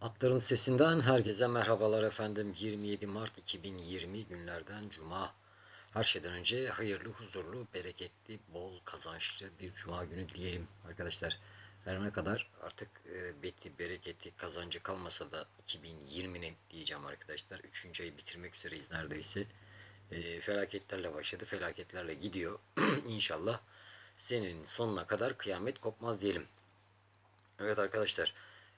Atların sesinden herkese merhabalar efendim. 27 Mart 2020 günlerden Cuma. Her şeyden önce hayırlı, huzurlu, bereketli, bol kazançlı bir Cuma günü diyelim arkadaşlar. Her ne kadar artık e, beti, bereketi, kazancı kalmasa da 2020'nin diyeceğim arkadaşlar. Üçüncü ayı bitirmek üzereyiz neredeyse. E, felaketlerle başladı, felaketlerle gidiyor. İnşallah senenin sonuna kadar kıyamet kopmaz diyelim. Evet arkadaşlar.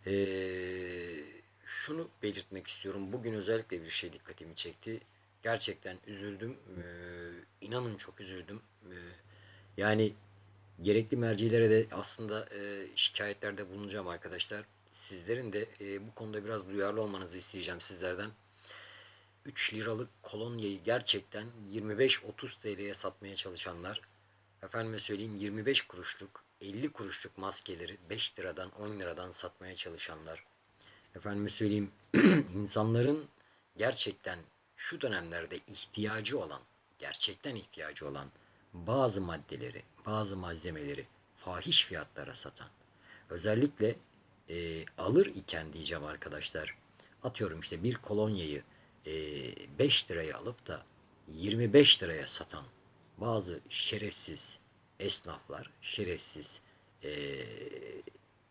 Ee, şunu belirtmek istiyorum. Bugün özellikle bir şey dikkatimi çekti. Gerçekten üzüldüm. Ee, inanın çok üzüldüm. Ee, yani gerekli mercilere de aslında e, şikayetlerde bulunacağım arkadaşlar. Sizlerin de e, bu konuda biraz duyarlı olmanızı isteyeceğim sizlerden. 3 liralık kolonyayı gerçekten 25-30 TL'ye satmaya çalışanlar, efendime söyleyeyim 25 kuruşluk, 50 kuruşluk maskeleri 5 liradan 10 liradan satmaya çalışanlar, efendime söyleyeyim insanların gerçekten şu dönemlerde ihtiyacı olan, gerçekten ihtiyacı olan bazı maddeleri, bazı malzemeleri fahiş fiyatlara satan, özellikle e, alır iken diyeceğim arkadaşlar, atıyorum işte bir kolonyayı e, 5 liraya alıp da 25 liraya satan bazı şerefsiz esnaflar, şerefsiz e,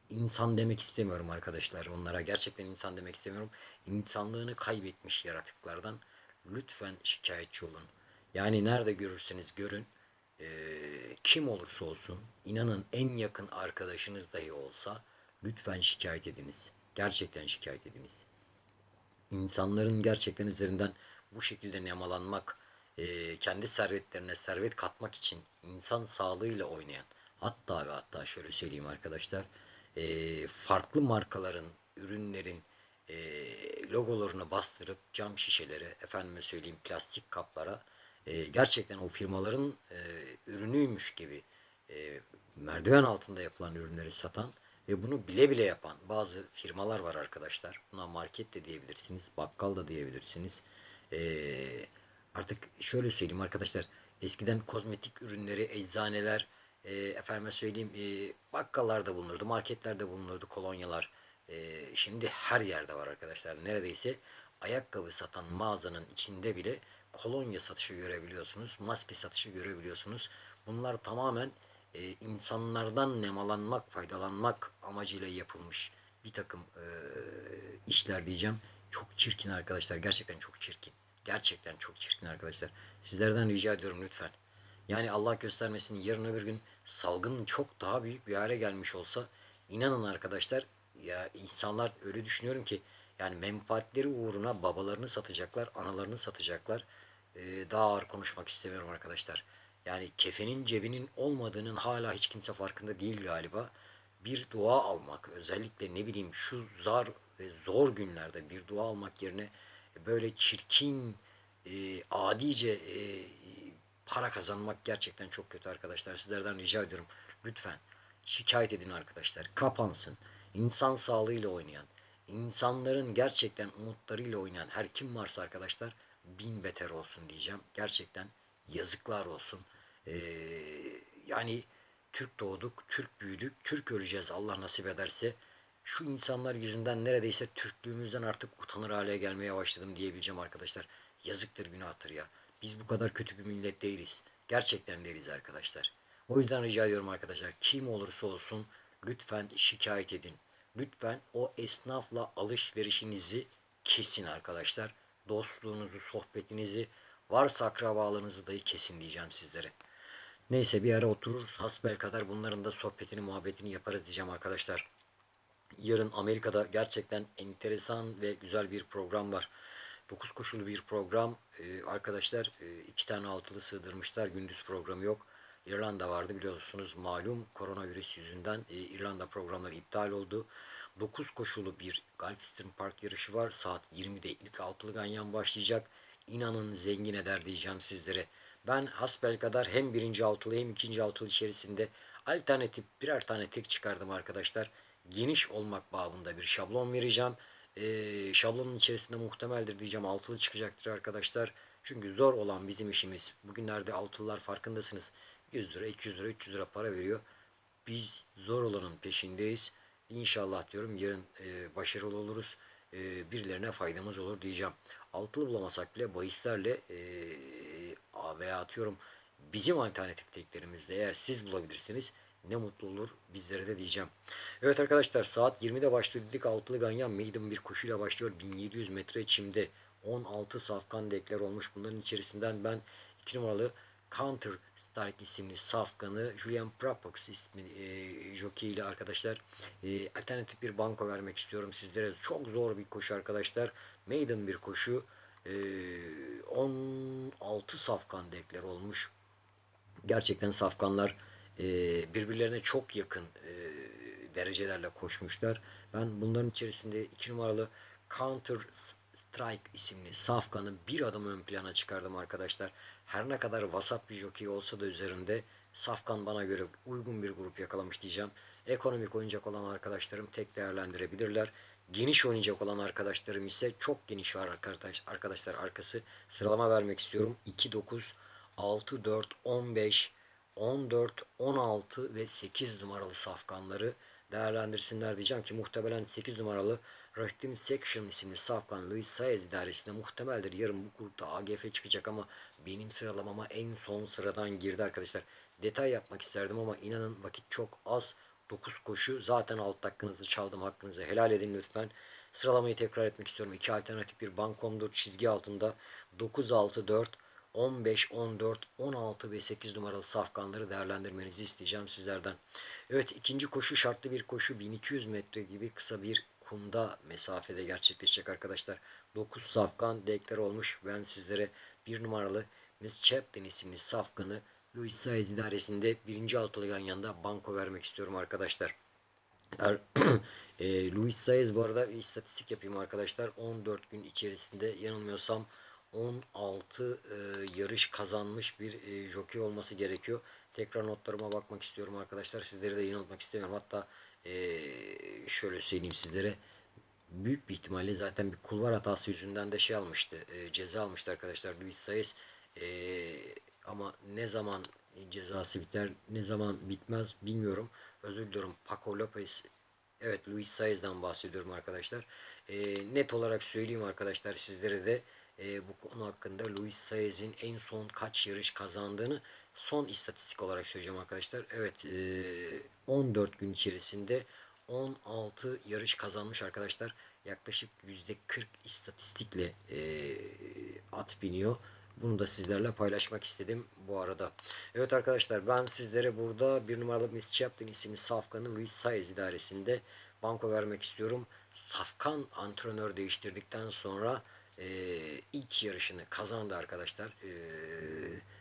insan demek istemiyorum arkadaşlar. Onlara gerçekten insan demek istemiyorum. İnsanlığını kaybetmiş yaratıklardan lütfen şikayetçi olun. Yani nerede görürseniz görün, e, kim olursa olsun, inanın en yakın arkadaşınız dahi olsa lütfen şikayet ediniz. Gerçekten şikayet ediniz insanların gerçekten üzerinden bu şekilde nemalanmak, e, kendi servetlerine servet katmak için insan sağlığıyla oynayan, hatta ve hatta şöyle söyleyeyim arkadaşlar, e, farklı markaların, ürünlerin e, logolarını bastırıp cam şişelere, efendime söyleyeyim plastik kaplara, e, gerçekten o firmaların e, ürünüymüş gibi e, merdiven altında yapılan ürünleri satan ve bunu bile bile yapan bazı firmalar var arkadaşlar. Buna market de diyebilirsiniz, bakkal da diyebilirsiniz. Ee, artık şöyle söyleyeyim arkadaşlar. Eskiden kozmetik ürünleri, eczaneler, e, efendime söyleyeyim e, bakkallarda bulunurdu, marketlerde bulunurdu kolonyalar. E, şimdi her yerde var arkadaşlar. Neredeyse ayakkabı satan mağazanın içinde bile kolonya satışı görebiliyorsunuz, maske satışı görebiliyorsunuz. Bunlar tamamen e, insanlardan nemalanmak, faydalanmak amacıyla yapılmış bir takım e, işler diyeceğim. Çok çirkin arkadaşlar. Gerçekten çok çirkin. Gerçekten çok çirkin arkadaşlar. Sizlerden rica ediyorum lütfen. Yani Allah göstermesin yarın öbür gün salgın çok daha büyük bir hale gelmiş olsa inanın arkadaşlar ya insanlar öyle düşünüyorum ki yani menfaatleri uğruna babalarını satacaklar, analarını satacaklar. Ee, daha ağır konuşmak istemiyorum arkadaşlar. Yani kefenin cebinin olmadığının hala hiç kimse farkında değil galiba. Bir dua almak özellikle ne bileyim şu zar ve zor günlerde bir dua almak yerine böyle çirkin, e, adice e, para kazanmak gerçekten çok kötü arkadaşlar. Sizlerden rica ediyorum lütfen şikayet edin arkadaşlar. Kapansın. İnsan sağlığıyla oynayan, insanların gerçekten umutlarıyla oynayan her kim varsa arkadaşlar bin beter olsun diyeceğim. Gerçekten yazıklar olsun. Ee, yani Türk doğduk, Türk büyüdük, Türk öleceğiz Allah nasip ederse. Şu insanlar yüzünden neredeyse Türklüğümüzden artık utanır hale gelmeye başladım diyebileceğim arkadaşlar. Yazıktır günahtır ya. Biz bu kadar kötü bir millet değiliz. Gerçekten değiliz arkadaşlar. O yüzden rica ediyorum arkadaşlar kim olursa olsun lütfen şikayet edin. Lütfen o esnafla alışverişinizi kesin arkadaşlar. Dostluğunuzu, sohbetinizi, varsa akrabalığınızı dahi kesin diyeceğim sizlere. Neyse bir ara otururuz. Hasbel kadar bunların da sohbetini, muhabbetini yaparız diyeceğim arkadaşlar. Yarın Amerika'da gerçekten enteresan ve güzel bir program var. 9 koşulu bir program. Ee, arkadaşlar e, iki tane altılı sığdırmışlar. Gündüz programı yok. İrlanda vardı biliyorsunuz malum koronavirüs yüzünden e, İrlanda programları iptal oldu. 9 koşulu bir Gulfstream Park yarışı var. Saat 20'de ilk altılı ganyan başlayacak. İnanın zengin eder diyeceğim sizlere. Ben hasbel kadar hem birinci altılı hem ikinci altılı içerisinde alternatif birer tane tek çıkardım arkadaşlar. Geniş olmak babında bir şablon vereceğim. Ee, şablonun içerisinde muhtemeldir diyeceğim altılı çıkacaktır arkadaşlar. Çünkü zor olan bizim işimiz. Bugünlerde altılılar farkındasınız. 100 lira, 200 lira, 300 lira para veriyor. Biz zor olanın peşindeyiz. İnşallah diyorum yarın e, başarılı oluruz. E, birilerine faydamız olur diyeceğim. Altılı bulamasak bile bahislerle e, veya atıyorum bizim alternatif teklerimizle eğer siz bulabilirseniz ne mutlu olur bizlere de diyeceğim. Evet arkadaşlar saat 20'de başlıyor dedik. Altılı Ganyan Maiden bir koşuyla başlıyor. 1700 metre çimde 16 safkan dekler olmuş. Bunların içerisinden ben 2 numaralı Counter Strike isimli safkanı Julian Prapox ismi e, jockey ile arkadaşlar e, alternatif bir banko vermek istiyorum sizlere. Çok zor bir koşu arkadaşlar. Maiden bir koşu. E, 16 safkan dekler olmuş. Gerçekten safkanlar e, birbirlerine çok yakın e, derecelerle koşmuşlar. Ben bunların içerisinde 2 numaralı Counter Strike isimli safkanı bir adım ön plana çıkardım arkadaşlar. Her ne kadar vasat bir jockey olsa da üzerinde safkan bana göre uygun bir grup yakalamış diyeceğim. Ekonomik oynayacak olan arkadaşlarım tek değerlendirebilirler. Geniş oynayacak olan arkadaşlarım ise çok geniş var arkadaş, arkadaşlar arkası. Sıralama vermek istiyorum. 2, 9, 6, 4, 15, 14, 16 ve 8 numaralı safkanları değerlendirsinler diyeceğim ki muhtemelen 8 numaralı Rahtim Section isimli safkan Luis Saez idaresinde muhtemeldir. Yarın bu grupta AGF çıkacak ama benim sıralamama en son sıradan girdi arkadaşlar. Detay yapmak isterdim ama inanın vakit çok az. 9 koşu zaten alt hakkınızı çaldım hakkınızı helal edin lütfen. Sıralamayı tekrar etmek istiyorum. İki alternatif bir bankomdur çizgi altında 9 6 4 15, 14, 16 ve 8 numaralı safkanları değerlendirmenizi isteyeceğim sizlerden. Evet ikinci koşu şartlı bir koşu 1200 metre gibi kısa bir kumda mesafede gerçekleşecek arkadaşlar. 9 safkan deklar olmuş. Ben sizlere bir numaralı Miss Chapton isimli safkanı Louis Saez idaresinde birinci altılı yan yanında banko vermek istiyorum arkadaşlar. E, Luis Saez bu arada istatistik yapayım arkadaşlar. 14 gün içerisinde yanılmıyorsam 16 e, yarış kazanmış bir e, jockey olması gerekiyor. Tekrar notlarıma bakmak istiyorum arkadaşlar. Sizleri de yanıltmak istemiyorum. Hatta e, şöyle söyleyeyim sizlere. Büyük bir ihtimalle zaten bir kulvar hatası yüzünden de şey almıştı. E, ceza almıştı arkadaşlar Luis Saez. E, ama ne zaman cezası biter, ne zaman bitmez bilmiyorum. Özür diliyorum. Paco Lopez Evet Luis Saez'den bahsediyorum arkadaşlar. E, net olarak söyleyeyim arkadaşlar sizlere de e, bu konu hakkında Luis Saez'in en son kaç yarış kazandığını son istatistik olarak söyleyeceğim arkadaşlar. Evet e, 14 gün içerisinde 16 yarış kazanmış arkadaşlar. Yaklaşık %40 istatistikle e, at biniyor. Bunu da sizlerle paylaşmak istedim bu arada. Evet arkadaşlar ben sizlere burada bir numaralı Miss Chaplin isimli Safkan'ın Luis Saez idaresinde banko vermek istiyorum. Safkan antrenör değiştirdikten sonra e, ilk yarışını kazandı arkadaşlar. E,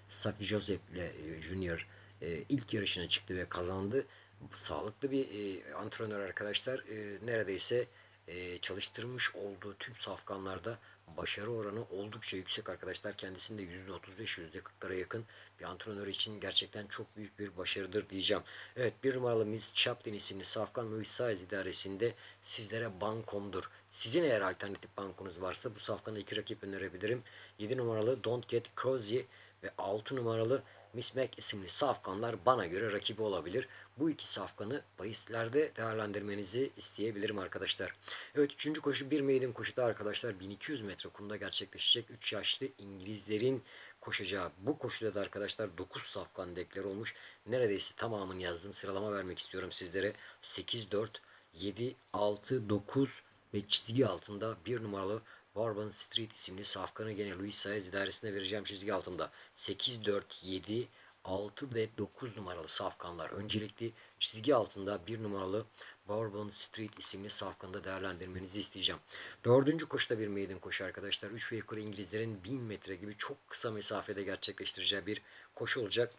Safi Joseph ile Junior e, ilk yarışına çıktı ve kazandı. Sağlıklı bir e, antrenör arkadaşlar. E, neredeyse e, çalıştırmış olduğu tüm safkanlarda başarı oranı oldukça yüksek arkadaşlar. Kendisinde %35 %40'lara yakın bir antrenör için gerçekten çok büyük bir başarıdır diyeceğim. Evet bir numaralı Miss Chaplin isimli Safkan Louis Saez idaresinde sizlere bankomdur. Sizin eğer alternatif bankonuz varsa bu safkanda iki rakip önerebilirim. 7 numaralı Don't Get Crazy ve 6 numaralı Miss Mac isimli safkanlar bana göre rakibi olabilir. Bu iki safkanı bahislerde değerlendirmenizi isteyebilirim arkadaşlar. Evet üçüncü koşu bir maiden koşuda arkadaşlar 1200 metre kumda gerçekleşecek 3 yaşlı İngilizlerin koşacağı bu koşuda da arkadaşlar 9 safkan deklar olmuş. Neredeyse tamamını yazdım. Sıralama vermek istiyorum sizlere. 8, 4, 7, 6, 9 ve çizgi altında bir numaralı Bourbon Street isimli safkanı gene Louis Saez idaresine vereceğim çizgi altında. 8, 4, 7, 6 ve 9 numaralı safkanlar öncelikli çizgi altında 1 numaralı Bourbon Street isimli safkanda değerlendirmenizi isteyeceğim. Dördüncü koşuda bir maiden koşu arkadaşlar. 3 ve yukarı İngilizlerin 1000 metre gibi çok kısa mesafede gerçekleştireceği bir koşu olacak.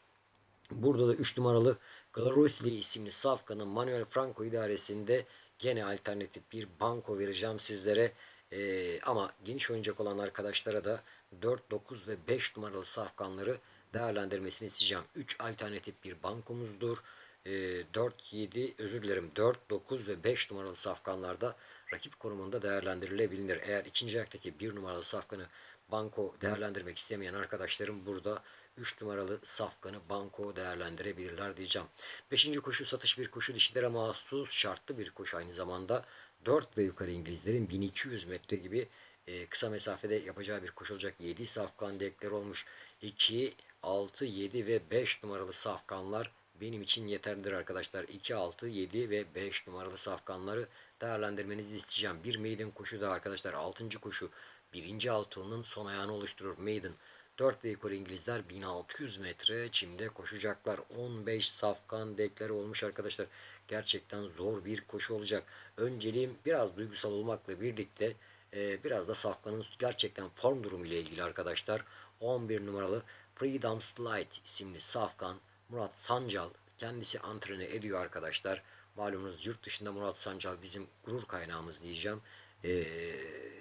Burada da 3 numaralı Gloriously isimli safkanın Manuel Franco idaresinde gene alternatif bir banko vereceğim sizlere. Ee, ama geniş oynayacak olan arkadaşlara da 4, 9 ve 5 numaralı safkanları değerlendirmesini isteyeceğim. 3 alternatif bir bankomuzdur. E, 4, 7 özür dilerim 4, 9 ve 5 numaralı safkanlarda rakip konumunda değerlendirilebilir. Eğer ikinci ayaktaki 1 numaralı safkanı banko değerlendirmek istemeyen arkadaşlarım burada 3 numaralı safkanı banko değerlendirebilirler diyeceğim. 5. koşu satış bir koşu dişilere mahsus şartlı bir koşu aynı zamanda 4 ve yukarı İngilizlerin 1200 metre gibi e, kısa mesafede yapacağı bir koşu olacak. 7 safkan dekler olmuş. 2, 6, 7 ve 5 numaralı safkanlar benim için yeterlidir arkadaşlar. 2, 6, 7 ve 5 numaralı safkanları değerlendirmenizi isteyeceğim. Bir maiden koşu da arkadaşlar 6. koşu birinci altının son ayağını oluşturur. Maiden 4 ve yukarı İngilizler 1600 metre çimde koşacaklar. 15 safkan dekleri olmuş arkadaşlar. Gerçekten zor bir koşu olacak. Önceliğim biraz duygusal olmakla birlikte e, biraz da safkanın gerçekten form durumu ile ilgili arkadaşlar. 11 numaralı Freedom Slide isimli safkan Murat Sancal kendisi antrene ediyor arkadaşlar. Malumunuz yurt dışında Murat Sancal bizim gurur kaynağımız diyeceğim. Ee,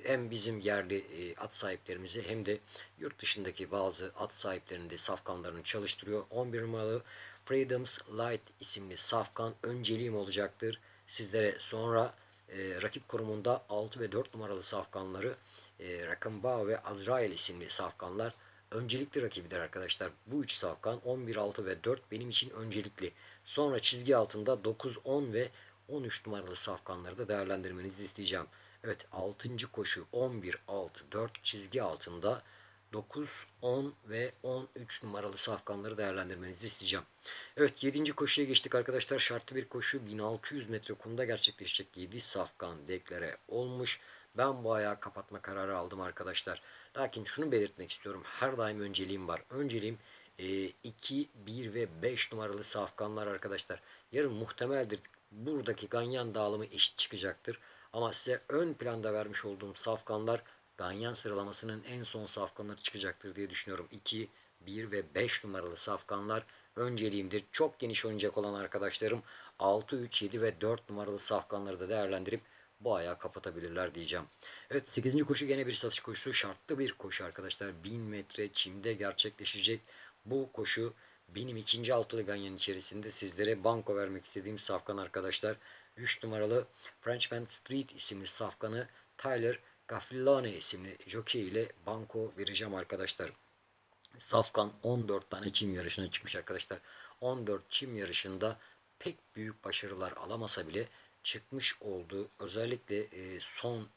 hem bizim yerli e, at sahiplerimizi hem de yurt dışındaki bazı at sahiplerinin de safkanlarını çalıştırıyor. 11 numaralı Freedom's Light isimli safkan önceliğim olacaktır. Sizlere sonra e, rakip korumunda 6 ve 4 numaralı safkanları e, Rakamba ve Azrail isimli safkanlar öncelikli rakibidir arkadaşlar. Bu üç safkan 11, 6 ve 4 benim için öncelikli. Sonra çizgi altında 9, 10 ve 13 numaralı safkanları da değerlendirmenizi isteyeceğim. Evet 6. koşu 11, 6, 4 çizgi altında 9, 10 ve 13 numaralı safkanları değerlendirmenizi isteyeceğim. Evet 7. koşuya geçtik arkadaşlar. Şartlı bir koşu 1600 metre kumda gerçekleşecek 7 safkan deklare olmuş. Ben bu ayağı kapatma kararı aldım arkadaşlar. Lakin şunu belirtmek istiyorum. Her daim önceliğim var. Önceliğim 2, 1 ve 5 numaralı safkanlar arkadaşlar. Yarın muhtemeldir buradaki ganyan dağılımı eşit çıkacaktır. Ama size ön planda vermiş olduğum safkanlar ganyan sıralamasının en son safkanları çıkacaktır diye düşünüyorum. 2, 1 ve 5 numaralı safkanlar önceliğimdir. Çok geniş oynayacak olan arkadaşlarım 6, 3, 7 ve 4 numaralı safkanları da değerlendirip bu ayağı kapatabilirler diyeceğim. Evet 8. koşu gene bir satış koşusu. Şartlı bir koşu arkadaşlar. 1000 metre çimde gerçekleşecek. Bu koşu benim ikinci altılı ganyan içerisinde sizlere banko vermek istediğim safkan arkadaşlar. 3 numaralı Frenchman Street isimli safkanı Tyler Gaffilone isimli jockey ile banko vereceğim arkadaşlar. Safkan 14 tane çim yarışına çıkmış arkadaşlar. 14 çim yarışında pek büyük başarılar alamasa bile çıkmış olduğu özellikle e, son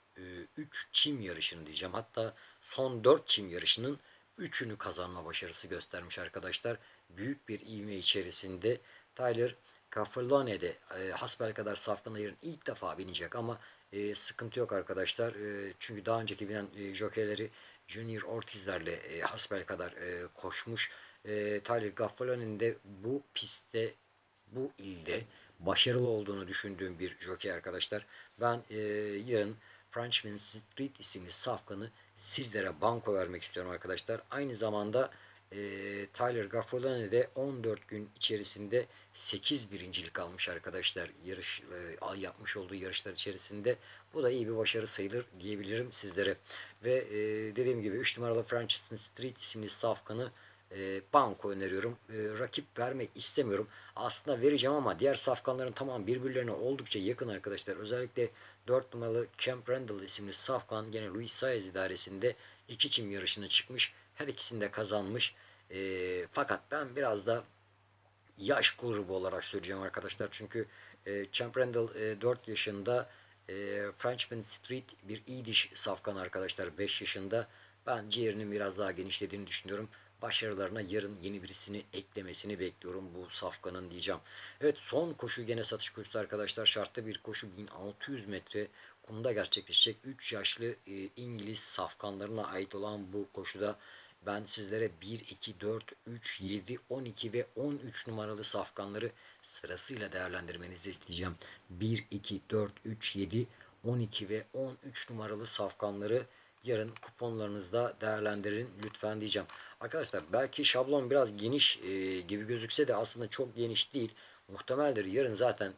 3 e, çim yarışını diyeceğim. Hatta son 4 çim yarışının 3'ünü kazanma başarısı göstermiş arkadaşlar. Büyük bir ivme içerisinde Tyler Caferlone'de e, hasbel kadar safkan ayırın ilk defa binecek ama e, sıkıntı yok arkadaşlar. E, çünkü daha önceki binen e, jockeyleri Junior Ortiz'lerle e, hasbel kadar e, koşmuş. E, Tyler Gaffalone'nin de bu pistte, bu ilde başarılı olduğunu düşündüğüm bir jockey arkadaşlar. Ben e, yarın Frenchman Street isimli safkanı sizlere banko vermek istiyorum arkadaşlar. Aynı zamanda e, Tyler Gaffalone de 14 gün içerisinde 8 birincilik almış arkadaşlar. Yarış e, yapmış olduğu yarışlar içerisinde. Bu da iyi bir başarı sayılır diyebilirim sizlere. Ve e, dediğim gibi 3 numaralı Francis Street isimli safkanı e, banko öneriyorum. E, rakip vermek istemiyorum. Aslında vereceğim ama diğer safkanların tamam birbirlerine oldukça yakın arkadaşlar. Özellikle 4 numaralı Camp Randall isimli safkan gene Luis Saez idaresinde iki çim yarışına çıkmış. Her ikisini de kazanmış. E, fakat ben biraz da yaş grubu olarak söyleyeceğim arkadaşlar. Çünkü e, Champ Randall e, 4 yaşında e, Frenchman Street bir iyi diş safkan arkadaşlar 5 yaşında. Ben ciğerinin biraz daha genişlediğini düşünüyorum başarılarına yarın yeni birisini eklemesini bekliyorum bu safkanın diyeceğim. Evet son koşu gene satış koşusu arkadaşlar. Şartlı bir koşu 1600 metre kumda gerçekleşecek. 3 yaşlı e, İngiliz safkanlarına ait olan bu koşuda ben sizlere 1, 2, 4, 3, 7, 12 ve 13 numaralı safkanları sırasıyla değerlendirmenizi isteyeceğim. 1, 2, 4, 3, 7, 12 ve 13 numaralı safkanları yarın kuponlarınızda değerlendirin lütfen diyeceğim. Arkadaşlar belki şablon biraz geniş e, gibi gözükse de aslında çok geniş değil. Muhtemeldir yarın zaten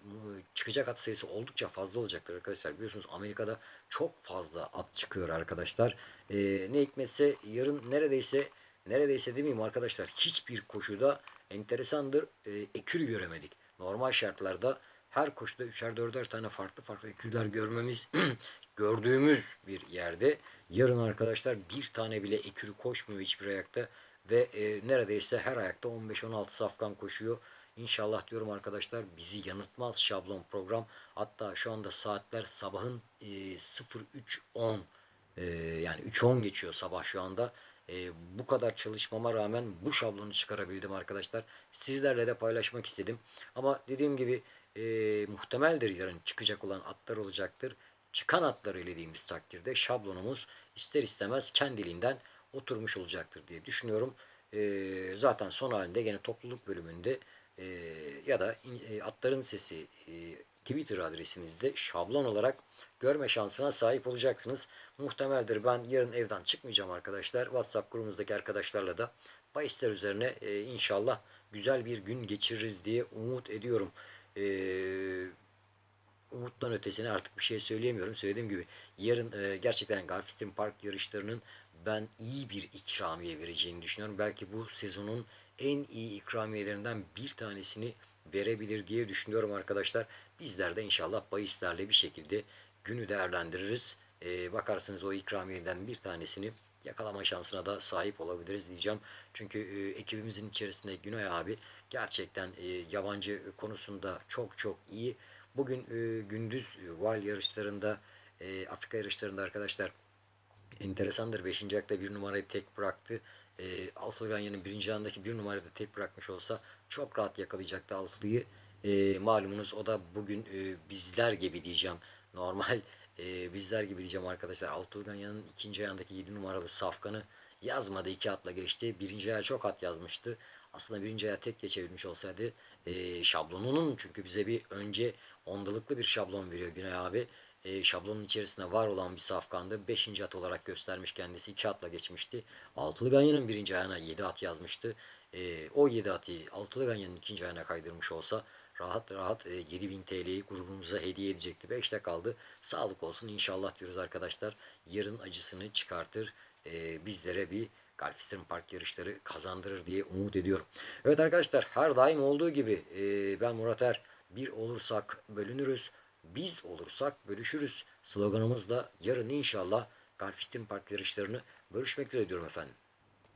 çıkacak at sayısı oldukça fazla olacaktır arkadaşlar. Biliyorsunuz Amerika'da çok fazla at çıkıyor arkadaşlar. E, ne hikmetse yarın neredeyse neredeyse demeyeyim arkadaşlar hiçbir koşuda enteresandır e, ekür göremedik. Normal şartlarda her koşuda üçer dörder tane farklı farklı ekürler görmemiz gördüğümüz bir yerde yarın arkadaşlar bir tane bile ekürü koşmuyor hiçbir ayakta ve e, neredeyse her ayakta 15-16 safkan koşuyor. İnşallah diyorum arkadaşlar bizi yanıltmaz şablon program. Hatta şu anda saatler sabahın e, 03.10 e, yani 3.10 geçiyor sabah şu anda. E, bu kadar çalışmama rağmen bu şablonu çıkarabildim arkadaşlar. Sizlerle de paylaşmak istedim. Ama dediğim gibi e, muhtemeldir yarın çıkacak olan atlar olacaktır. Çıkan atları elediğimiz takdirde şablonumuz ister istemez kendiliğinden oturmuş olacaktır diye düşünüyorum. E, zaten son halinde gene topluluk bölümünde e, ya da e, atların sesi e, Twitter adresimizde şablon olarak görme şansına sahip olacaksınız. Muhtemeldir ben yarın evden çıkmayacağım arkadaşlar. WhatsApp grubumuzdaki arkadaşlarla da bahisler üzerine e, inşallah güzel bir gün geçiririz diye umut ediyorum. E, umuttan ötesine artık bir şey söyleyemiyorum. Söylediğim gibi yarın e, gerçekten Galveston Park yarışlarının ben iyi bir ikramiye vereceğini düşünüyorum. Belki bu sezonun en iyi ikramiyelerinden bir tanesini verebilir diye düşünüyorum arkadaşlar. Bizler de inşallah bahislerle bir şekilde günü değerlendiririz. Ee, bakarsınız o ikramiyeden bir tanesini yakalama şansına da sahip olabiliriz diyeceğim. Çünkü e, ekibimizin içerisinde Günay abi gerçekten e, yabancı konusunda çok çok iyi. Bugün e, gündüz Val yarışlarında, e, Afrika yarışlarında arkadaşlar enteresandır. 5. ayakta bir numarayı tek bıraktı. E, Altılı birinci andaki bir numarayı da tek bırakmış olsa çok rahat yakalayacaktı Altılı'yı. E, malumunuz o da bugün e, bizler gibi diyeceğim. Normal e, bizler gibi diyeceğim arkadaşlar. Altılı Ganyan'ın ikinci ayağındaki 7 numaralı Safkan'ı yazmadı. iki atla geçti. Birinci ayağı çok at yazmıştı. Aslında birinci ayağı tek geçebilmiş olsaydı e, şablonunun çünkü bize bir önce ondalıklı bir şablon veriyor Güney abi e, şablonun içerisinde var olan bir safkandı. 5. at olarak göstermiş kendisi. 2 atla geçmişti. Altılı Ganyan'ın birinci ayağına 7 at yazmıştı. E, o 7 atı Altılı Ganyan'ın ikinci ayağına kaydırmış olsa rahat rahat e, 7000 TL'yi grubumuza hediye edecekti. 5'te kaldı. Sağlık olsun inşallah diyoruz arkadaşlar. Yarın acısını çıkartır. E, bizlere bir Galveston Park yarışları kazandırır diye umut ediyorum. Evet arkadaşlar her daim olduğu gibi e, ben Murat Er. Bir olursak bölünürüz. Biz olursak bölüşürüz sloganımızla yarın inşallah Galveston Park yarışlarını bölüşmek üzere diyorum efendim.